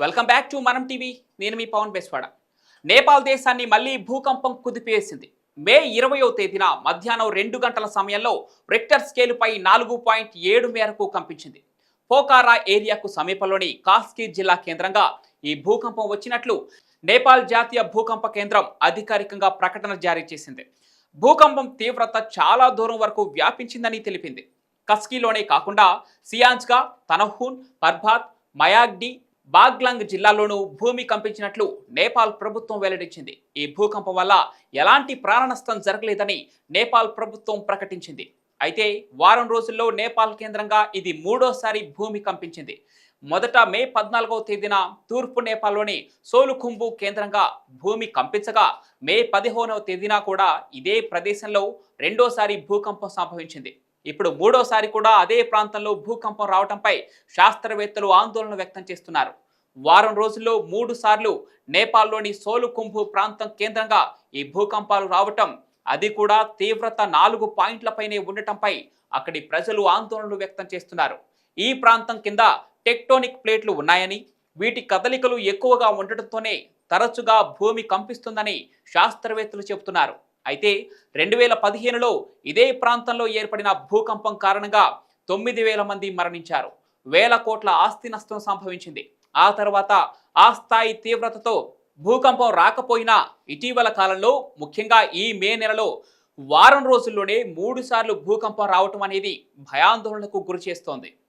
Welcome back to Manam TV. నేను మీ పవన్ బెస్వాడ. నేపాల్ దేశాన్ని మళ్ళీ భూకంపం కుదిపేసింది. మే ఇరవయో తేదీన మధ్యాహ్నం రెండు గంటల సమయంలో రెక్టర్ స్కేలుపై నాలుగు పాయింట్ ఏడు మేరకు కంపించింది. పోకారా ఏరియాకు సమీపంలోని కాస్కీర్ జిల్లా కేంద్రంగా ఈ భూకంపం వచ్చినట్లు నేపాల్ జాతీయ భూకంప కేంద్రం అధికారికంగా ప్రకటన జారీ చేసింది. భూకంపం తీవ్రత చాలా దూరం వరకు వ్యాపించిందని తెలిపింది. కస్కీలోనే కాకుండా సియాంజ్గా తనహూన్ పర్భాత్ మయాగ్డి బాగ్లాంగ్ జిల్లాలోనూ భూమి కంపించినట్లు నేపాల్ ప్రభుత్వం వెల్లడించింది. ఈ భూకంపం వల్ల ఎలాంటి ప్రాణనష్టం జరగలేదని నేపాల్ ప్రభుత్వం ప్రకటించింది. అయితే వారం రోజుల్లో నేపాల్ కేంద్రంగా ఇది మూడోసారి భూమి కంపించింది. మొదట మే పద్నాలుగవ తేదీన తూర్పు నేపాల్లోని సోలుఖుంబు కేంద్రంగా భూమి కంపించగా మే పదిహేనవ తేదీన కూడా ఇదే ప్రదేశంలో రెండోసారి భూకంపం సంభవించింది. ఇప్పుడు మూడోసారి కూడా అదే ప్రాంతంలో భూకంపం రావడంపై శాస్త్రవేత్తలు ఆందోళన వ్యక్తం చేస్తున్నారు. వారం రోజుల్లో మూడు సార్లు నేపాల్లోని సోలుకుంభు ప్రాంతం కేంద్రంగా ఈ భూకంపాలు రావటం అది కూడా తీవ్రత నాలుగు పాయింట్లపైనే ఉండటంపై అక్కడి ప్రజలు ఆందోళనలు వ్యక్తం చేస్తున్నారు. ఈ ప్రాంతం కింద టెక్టోనిక్ ప్లేట్లు ఉన్నాయని వీటి కదలికలు ఎక్కువగా ఉండటంతోనే తరచుగా భూమి కంపిస్తుందని శాస్త్రవేత్తలు చెబుతున్నారు. అయితే రెండు వేల పదిహేనులో ఇదే ప్రాంతంలో ఏర్పడిన భూకంపం కారణంగా తొమ్మిది వేల మంది మరణించారు. వేల కోట్ల ఆస్తి నష్టం సంభవించింది. ఆ తర్వాత ఆ స్థాయి తీవ్రతతో భూకంపం రాకపోయినా ఇటీవల కాలంలో ముఖ్యంగా ఈ మే నెలలో వారం రోజుల్లోనే మూడుసార్లు భూకంపం రావటం అనేది భయాందోళనకు గురి చేస్తోంది.